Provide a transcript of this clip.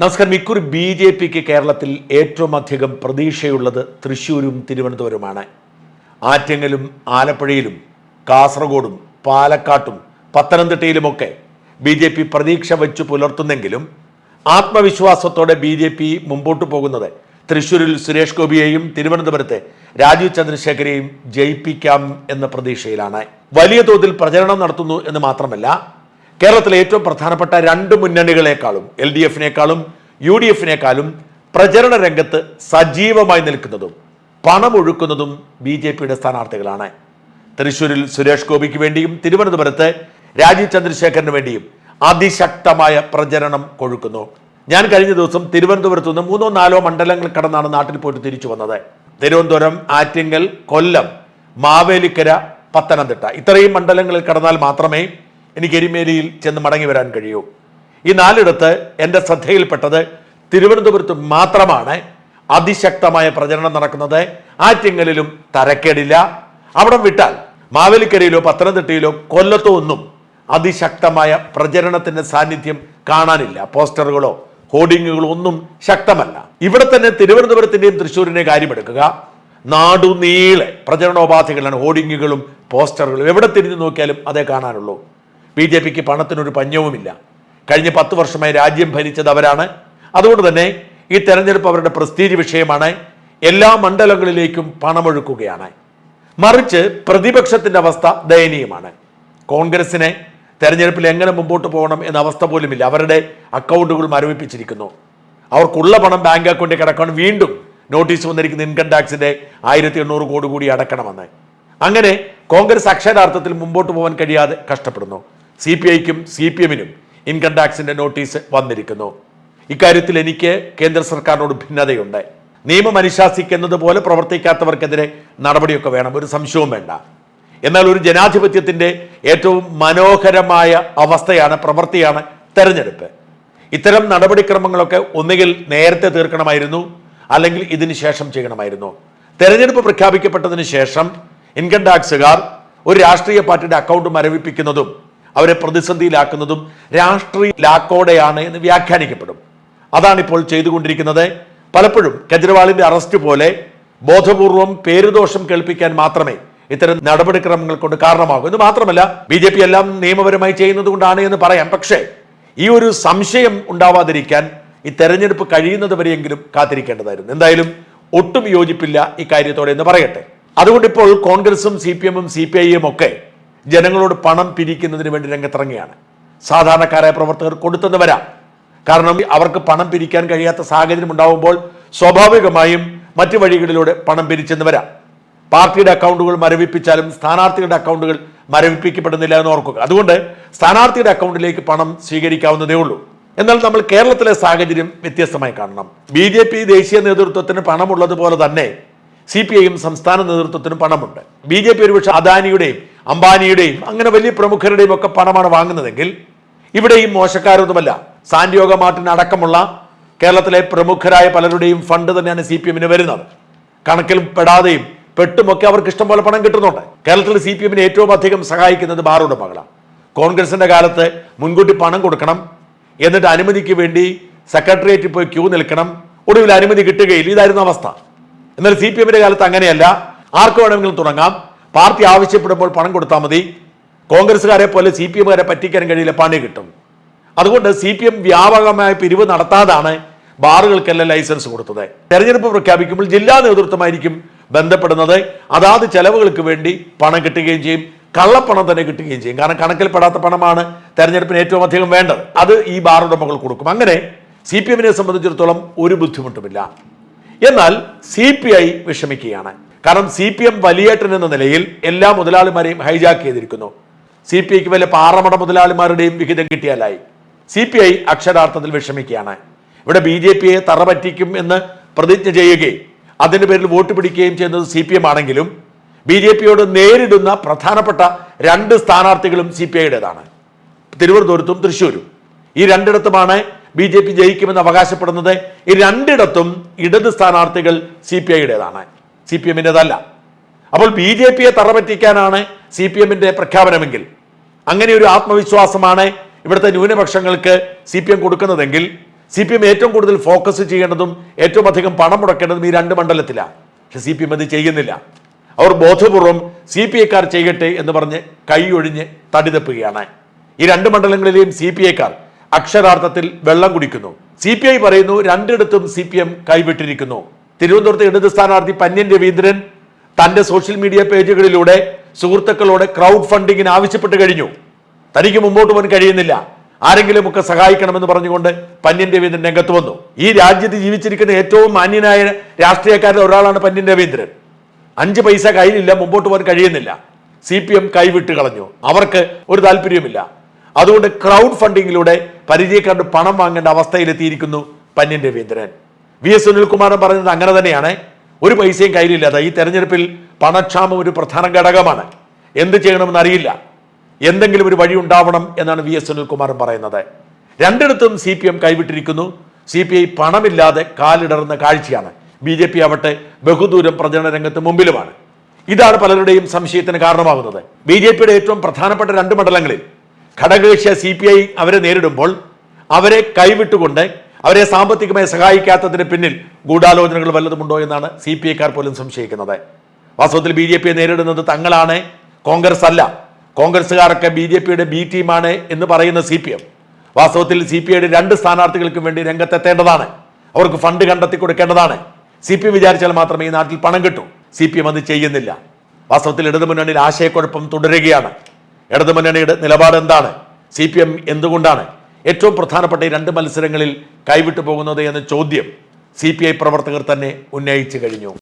നമസ്കാരം. ഇക്കുറി B J പിക്ക് കേരളത്തിൽ ഏറ്റവും അധികം പ്രതീക്ഷയുള്ളത് തൃശ്ശൂരും തിരുവനന്തപുരമാണ് ആറ്റങ്ങലും ആലപ്പുഴയിലും കാസർഗോഡും പാലക്കാട്ടും പത്തനംതിട്ടയിലുമൊക്കെ ബി ജെ പി പ്രതീക്ഷ വെച്ചു പുലർത്തുന്നെങ്കിലും ആത്മവിശ്വാസത്തോടെ ബി ജെ പി മുമ്പോട്ട് പോകുന്നത് തൃശ്ശൂരിൽ സുരേഷ് ഗോപിയെയും തിരുവനന്തപുരത്തെ രാജീവ് ചന്ദ്രശേഖരെയും ജയിപ്പിക്കാം എന്ന പ്രതീക്ഷയിലാണ്. വലിയ തോതിൽ പ്രചരണം നടത്തുന്നു എന്ന് മാത്രമല്ല കേരളത്തിലെ ഏറ്റവും പ്രധാനപ്പെട്ട രണ്ട് മുന്നണികളെക്കാളും എൽ ഡി എഫിനേക്കാളും യു ഡി എഫിനേക്കാളും പ്രചരണ രംഗത്ത് സജീവമായി നിൽക്കുന്നതും പണമൊഴുക്കുന്നതും ബി ജെ പിയുടെ സ്ഥാനാർത്ഥികളാണ്. തൃശൂരിൽ സുരേഷ് ഗോപിക്ക് വേണ്ടിയും തിരുവനന്തപുരത്ത് രാജീവ് ചന്ദ്രശേഖരന് വേണ്ടിയും അതിശക്തമായ പ്രചരണം കൊഴുക്കുന്നു. ഞാൻ കഴിഞ്ഞ ദിവസം തിരുവനന്തപുരത്ത് നിന്ന് മൂന്നോ നാലോ മണ്ഡലങ്ങൾ കടന്നാണ് നാട്ടിൽ പോയിട്ട് തിരിച്ചു വന്നത്. തിരുവനന്തപുരം ആറ്റിങ്ങൽ കൊല്ലം മാവേലിക്കര പത്തനംതിട്ട. ഇത്രയും മണ്ഡലങ്ങളിൽ കടന്നാൽ മാത്രമേ എനിക്ക് എരിമേലിയിൽ ചെന്ന് മടങ്ങി വരാൻ കഴിയൂ. ഈ നാലിടത്ത് എന്റെ ശ്രദ്ധയിൽപ്പെട്ടത് തിരുവനന്തപുരത്ത് മാത്രമാണ് അതിശക്തമായ പ്രചരണം നടക്കുന്നത്. ആറ്റിങ്ങലിലും തരക്കേടില്ല. അവിടെ വിട്ടാൽ മാവേലിക്കരയിലോ പത്തനംതിട്ടയിലോ കൊല്ലത്തോ ഒന്നും അതിശക്തമായ പ്രചരണത്തിന്റെ സാന്നിധ്യം കാണാനില്ല. പോസ്റ്ററുകളോ ഹോർഡിങ്ങുകളോ ഒന്നും ശക്തമല്ല. ഇവിടെ തന്നെ തിരുവനന്തപുരത്തിന്റെയും തൃശ്ശൂരിന്റെയും കാര്യമെടുക്കുക. നാടുനീളെ പ്രചരണോപാധികളാണ് ഹോർഡിങ്ങുകളും പോസ്റ്ററുകളും. എവിടെ തിരിഞ്ഞു നോക്കിയാലും അതേ കാണാനുള്ളൂ. ബി ജെ പിക്ക് പണത്തിനൊരു പഞ്ഞവുമില്ല. കഴിഞ്ഞ പത്ത് വർഷമായി രാജ്യം ഭരിച്ചത് അവരാണ്. അതുകൊണ്ട് തന്നെ ഈ തെരഞ്ഞെടുപ്പ് അവരുടെ പ്രസ്റ്റീജ് വിഷയമാണ്. എല്ലാ മണ്ഡലങ്ങളിലേക്കും പണമൊഴുക്കുകയാണ്. മറിച്ച് പ്രതിപക്ഷത്തിന്റെ അവസ്ഥ ദയനീയമാണ്. കോൺഗ്രസിനെ തെരഞ്ഞെടുപ്പിൽ എങ്ങനെ മുമ്പോട്ട് പോകണം എന്ന അവസ്ഥ പോലുമില്ല. അവരുടെ അക്കൗണ്ടുകൾ മരവിപ്പിച്ചിരിക്കുന്നു. അവർക്കുള്ള പണം ബാങ്ക് അക്കൗണ്ടിൽ കിടക്കണം വീണ്ടും നോട്ടീസ് വന്നിരിക്കുന്ന ഇൻകം ടാക്സിന്റെ ആയിരത്തി എണ്ണൂറ് കോടി കൂടി അടക്കണമെന്ന്. അങ്ങനെ കോൺഗ്രസ് അക്ഷരാർത്ഥത്തിൽ മുമ്പോട്ട് പോകാൻ കഴിയാതെ കഷ്ടപ്പെടുന്നു. സി പി ഐക്കും സി പി എമ്മിനും ഇൻകം ടാക്സിന്റെ നോട്ടീസ് വന്നിരിക്കുന്നു. ഇക്കാര്യത്തിൽ എനിക്ക് കേന്ദ്ര സർക്കാരിനോട് ഭിന്നതയുണ്ട്. നിയമം അനുശാസിക്കുന്നത് പോലെ പ്രവർത്തിക്കാത്തവർക്കെതിരെ നടപടിയൊക്കെ വേണം ഒരു സംശയവും വേണ്ട. എന്നാൽ ഒരു ജനാധിപത്യത്തിന്റെ ഏറ്റവും മനോഹരമായ അവസ്ഥയാണ് പ്രവൃത്തിയാണ് തെരഞ്ഞെടുപ്പ്. ഇത്തരം നടപടിക്രമങ്ങളൊക്കെ ഒന്നുകിൽ നേരത്തെ തീർക്കണമായിരുന്നു അല്ലെങ്കിൽ ഇതിന് ശേഷം ചെയ്യണമായിരുന്നു. തെരഞ്ഞെടുപ്പ് പ്രഖ്യാപിക്കപ്പെട്ടതിന് ശേഷം ഇൻകം ടാക്സുകാർ ഒരു രാഷ്ട്രീയ പാർട്ടിയുടെ അക്കൗണ്ട് മരവിപ്പിക്കുന്നതും അവരെ പ്രതിസന്ധിയിലാക്കുന്നതും രാഷ്ട്രീയ ലാക്കോടെയാണ് എന്ന് വ്യാഖ്യാനിക്കപ്പെടും. അതാണിപ്പോൾ ചെയ്തുകൊണ്ടിരിക്കുന്നത്. പലപ്പോഴും കെജ്രിവാളിന്റെ അറസ്റ്റ് പോലെ ബോധപൂർവം പേരുദോഷം കേൾപ്പിക്കാൻ മാത്രമേ ഇത്തരം നടപടിക്രമങ്ങൾ കൊണ്ട് കാരണമാകും. എന്ന് മാത്രമല്ല ബി ജെ പി എല്ലാം നിയമപരമായി ചെയ്യുന്നത് കൊണ്ടാണ് എന്ന് പറയാം. പക്ഷേ ഈ ഒരു സംശയം ഉണ്ടാവാതിരിക്കാൻ ഈ തെരഞ്ഞെടുപ്പ് കഴിയുന്നത് വരെയെങ്കിലും കാത്തിരിക്കേണ്ടതായിരുന്നു. എന്തായാലും ഒട്ടും യോജിപ്പില്ല ഈ കാര്യത്തോടെ എന്ന് പറയട്ടെ. അതുകൊണ്ട് ഇപ്പോൾ കോൺഗ്രസും സി പി എമ്മും സി പി ഐയും ഒക്കെ ജനങ്ങളോട് പണം പിരിക്കുന്നതിന് വേണ്ടി രംഗത്തിറങ്ങിയാണ് സാധാരണക്കാരായ പ്രവർത്തകർ കൊടുത്തെന്ന് വരാം. കാരണം അവർക്ക് പണം പിരിക്കാൻ കഴിയാത്ത സാഹചര്യം ഉണ്ടാവുമ്പോൾ സ്വാഭാവികമായും മറ്റു വഴികളിലൂടെ പണം പിരിച്ചെന്ന് വരാം. പാർട്ടിയുടെ അക്കൗണ്ടുകൾ മരവിപ്പിച്ചാലും സ്ഥാനാർത്ഥികളുടെ അക്കൗണ്ടുകൾ മരവിപ്പിക്കപ്പെടുന്നില്ല എന്ന് ഓർക്കുക. അതുകൊണ്ട് സ്ഥാനാർത്ഥിയുടെ അക്കൗണ്ടിലേക്ക് പണം സ്വീകരിക്കാവുന്നതേ ഉള്ളൂ. എന്നാൽ നമ്മൾ കേരളത്തിലെ സാഹചര്യം വ്യത്യസ്തമായി കാണണം. ബി ജെ പി ദേശീയ നേതൃത്വത്തിന് പണമുള്ളതുപോലെ തന്നെ സി പി ഐയും സംസ്ഥാന നേതൃത്വത്തിനും പണമുണ്ട്. ബി ജെ പി ഒരുപക്ഷെ അദാനിയുടെയും അംബാനിയുടെയും അങ്ങനെ വലിയ പ്രമുഖരുടെയും ഒക്കെ പണമാണ് വാങ്ങുന്നതെങ്കിൽ ഇവിടെയും മോശക്കാരൊന്നുമല്ല. സാന്റിയോഗ മാർട്ടിൻ അടക്കമുള്ള കേരളത്തിലെ പ്രമുഖരായ പലരുടെയും ഫണ്ട് തന്നെയാണ് സി പി എമ്മിന് വരുന്നത്. കണക്കിൽ പെടാതെയും പെട്ടുമൊക്കെ അവർക്ക് ഇഷ്ടംപോലെ പണം കിട്ടുന്നുണ്ട്. കേരളത്തിൽ സി പി എമ്മിനെ ഏറ്റവും അധികം സഹായിക്കുന്നത് ബാർ ഉടമകളാണ് കോൺഗ്രസിന്റെ കാലത്ത് മുൻകൂട്ടി പണം കൊടുക്കണം. എന്നിട്ട് അനുമതിക്ക് വേണ്ടി സെക്രട്ടേറിയറ്റിൽ പോയി ക്യൂ നിൽക്കണം. ഒടുവിൽ അനുമതി കിട്ടുകയില്ല. ഇതായിരുന്നു അവസ്ഥ. എന്നാൽ സി പി എമ്മിന്റെ കാലത്ത് അങ്ങനെയല്ല. ആർക്ക് വേണമെങ്കിലും തുടങ്ങാം. പാർട്ടി ആവശ്യപ്പെടുമ്പോൾ പണം കൊടുത്താൽ മതി. കോൺഗ്രസ്സുകാരെ പോലെ സി പി എമ്മുകാരെ പറ്റിക്കാൻ കഴിയില്ല പണി കിട്ടും. അതുകൊണ്ട് സി പി എം വ്യാപകമായ പിരിവ് നടത്താതാണ് ബാറുകൾക്കെല്ലാം ലൈസൻസ് കൊടുത്തത്. തെരഞ്ഞെടുപ്പ് പ്രഖ്യാപിക്കുമ്പോൾ ജില്ലാ നേതൃത്വമായിരിക്കും ബന്ധപ്പെടുന്നത്. അതാത് ചെലവുകൾക്ക് വേണ്ടി പണം കിട്ടുകയും ചെയ്യും. കള്ളപ്പണം തന്നെ കിട്ടുകയും ചെയ്യും. കാരണം കണക്കിൽപ്പെടാത്ത പണമാണ് തെരഞ്ഞെടുപ്പിന് ഏറ്റവും അധികം വേണ്ടത്. അത് ഈ ബാർ ഉടമകൾ കൊടുക്കും. അങ്ങനെ സി പി എമ്മിനെ സംബന്ധിച്ചിടത്തോളം ഒരു ബുദ്ധിമുട്ടുമില്ല. എന്നാൽ സി പി ഐ വിഷമിക്കുകയാണ്. കാരണം സി പി എം വലിയേട്ടൻ എന്ന നിലയിൽ എല്ലാ മുതലാളിമാരെയും ഹൈജാക്ക് ചെയ്തിരിക്കുന്നു. സി പി ഐക്ക് വല്ല പാറമട മുതലാളിമാരുടെയും വിഹിതം കിട്ടിയാലായി. സി പി ഐ അക്ഷരാർത്ഥത്തിൽ വിഷമിക്കുകയാണ്. ഇവിടെ ബി ജെ പിയെ തറപറ്റിക്കും എന്ന് പ്രതിജ്ഞ ചെയ്യുകയും അതിന്റെ പേരിൽ വോട്ട് പിടിക്കുകയും ചെയ്യുന്നത് സി പി എം ആണെങ്കിലും ബി ജെ പിയോട് നേരിടുന്ന പ്രധാനപ്പെട്ട രണ്ട് സ്ഥാനാർത്ഥികളും സി പി ഐയുടേതാണ് തിരുവനന്തപുരത്തും തൃശ്ശൂരും. ഈ രണ്ടിടത്തുമാണ് ബി ജെ പി ജയിക്കുമെന്ന് അവകാശപ്പെടുന്നത്. ഈ രണ്ടിടത്തും ഇടത് സ്ഥാനാർത്ഥികൾ സി പി ഐയുടേതാണ് സി പി എമ്മിന്റെതല്ല. അപ്പോൾ ബി ജെ പിയെ തറപറ്റിക്കാനാണ് സി പി എമ്മിന്റെ പ്രഖ്യാപനമെങ്കിൽ. അങ്ങനെ ഒരു ആത്മവിശ്വാസമാണ് ഇവിടുത്തെ ന്യൂനപക്ഷങ്ങൾക്ക് സി പി എം കൊടുക്കുന്നതെങ്കിൽ സി പി എം ഏറ്റവും കൂടുതൽ ഫോക്കസ് ചെയ്യേണ്ടതും ഏറ്റവും അധികം പണം മുടക്കേണ്ടതും ഈ രണ്ട് മണ്ഡലത്തിലാണ്. പക്ഷെ സി പി എം അത് ചെയ്യുന്നില്ല. അവർ ബോധപൂർവം സി പി ഐക്കാർ ചെയ്യട്ടെ എന്ന് പറഞ്ഞ് കൈയൊഴിഞ്ഞ് തടിതപ്പുകയാണ്. ഈ രണ്ട് മണ്ഡലങ്ങളിലെയും സി പി ഐക്കാർ അക്ഷരാർത്ഥത്തിൽ വെള്ളം കുടിക്കുന്നു. സി പി ഐ പറയുന്നു രണ്ടിടത്തും സി പി എം കൈവിട്ടിരിക്കുന്നു. തിരുവനന്തപുരത്ത് ഇടത് സ്ഥാനാർത്ഥി പന്യൻ രവീന്ദ്രൻ തന്റെ സോഷ്യൽ മീഡിയ പേജുകളിലൂടെ സുഹൃത്തുക്കളോട് ക്രൗഡ് ഫണ്ടിങ്ങിന് ആവശ്യപ്പെട്ട് കഴിഞ്ഞു. തനിക്ക് മുമ്പോട്ട് പോകാൻ കഴിയുന്നില്ല. ആരെങ്കിലും ഒക്കെ സഹായിക്കണമെന്ന് പറഞ്ഞുകൊണ്ട് പന്യൻ രവീന്ദ്രൻ രംഗത്ത് വന്നു. ഈ രാജ്യത്ത് ജീവിച്ചിരിക്കുന്ന ഏറ്റവും മാന്യനായ രാഷ്ട്രീയക്കാരിൽ ഒരാളാണ് പന്യൻ രവീന്ദ്രൻ. അഞ്ച് പൈസ കയ്യിലില്ല മുമ്പോട്ട് പോകാൻ കഴിയുന്നില്ല. സി പി എം കൈവിട്ട് കളഞ്ഞു. അവർക്ക് ഒരു താല്പര്യവുമില്ല. അതുകൊണ്ട് ക്രൗഡ് ഫണ്ടിങ്ങിലൂടെ പരിചയക്കാരുടെ പണം വാങ്ങേണ്ട അവസ്ഥയിലെത്തിയിരിക്കുന്നു പന്യൻ രവീന്ദ്രൻ. വി എസ് സുനിൽകുമാരൻ പറഞ്ഞത് അങ്ങനെ തന്നെയാണ്. ഒരു പൈസയും കയ്യിലില്ലാതെ ഈ തെരഞ്ഞെടുപ്പിൽ പണക്ഷാമം ഒരു പ്രധാന ഘടകമാണ്. എന്ത് ചെയ്യണമെന്ന് അറിയില്ല. എന്തെങ്കിലും ഒരു വഴി ഉണ്ടാവണം എന്നാണ് വി എസ് സുനിൽകുമാരൻ പറയുന്നത്. രണ്ടിടത്തും സി പി എം കൈവിട്ടിരിക്കുന്നു. സി പി ഐ പണമില്ലാതെ കാലിടറുന്ന കാഴ്ചയാണ്. ബി ജെ പി ആവട്ടെ ബഹുദൂരം പ്രചരണ രംഗത്ത് മുമ്പിലുമാണ്. ഇതാണ് പലരുടെയും സംശയത്തിന് കാരണമാകുന്നത്. ബി ജെ പിയുടെ ഏറ്റവും പ്രധാനപ്പെട്ട രണ്ട് മണ്ഡലങ്ങളിൽ ഘടകകക്ഷിയ സി പി ഐ അവരെ നേരിടുമ്പോൾ അവരെ കൈവിട്ടുകൊണ്ട് അവരെ സാമ്പത്തികമായി സഹായിക്കാത്തതിന് പിന്നിൽ ഗൂഢാലോചനകൾ വല്ലതുമുണ്ടോ എന്നാണ് സി പി ഐക്കാർ പോലും സംശയിക്കുന്നത്. വാസ്തവത്തിൽ ബി ജെ പിയെ നേരിടുന്നത് തങ്ങളാണ് കോൺഗ്രസ് അല്ല. കോൺഗ്രസ്സുകാരൊക്കെ ബി ജെ പിയുടെ ബി ടീമാണ് എന്ന് പറയുന്ന സി പി എം. വാസ്തവത്തിൽ സി പി ഐയുടെ രണ്ട് സ്ഥാനാർത്ഥികൾക്കും വേണ്ടി രംഗത്തെത്തേണ്ടതാണ്. അവർക്ക് ഫണ്ട് കണ്ടെത്തി കൊടുക്കേണ്ടതാണ്. സി പി എം വിചാരിച്ചാൽ മാത്രമേ ഈ നാട്ടിൽ പണം കിട്ടൂ. സി പി എം അത് ചെയ്യുന്നില്ല. വാസ്തവത്തിൽ ഇടതുമുന്നണിയിൽ ആശയക്കുഴപ്പം തുടരുകയാണ്. ഇടതുമുന്നണിയുടെ നിലപാട് എന്താണ്? സി പി എം എന്തുകൊണ്ടാണ് ഏറ്റവും പ്രധാനപ്പെട്ട ഈ രണ്ട് മത്സരങ്ങളിൽ കൈവിട്ടു പോകുന്നത് എന്ന ചോദ്യം സി പ്രവർത്തകർ തന്നെ ഉന്നയിച്ചു കഴിഞ്ഞു.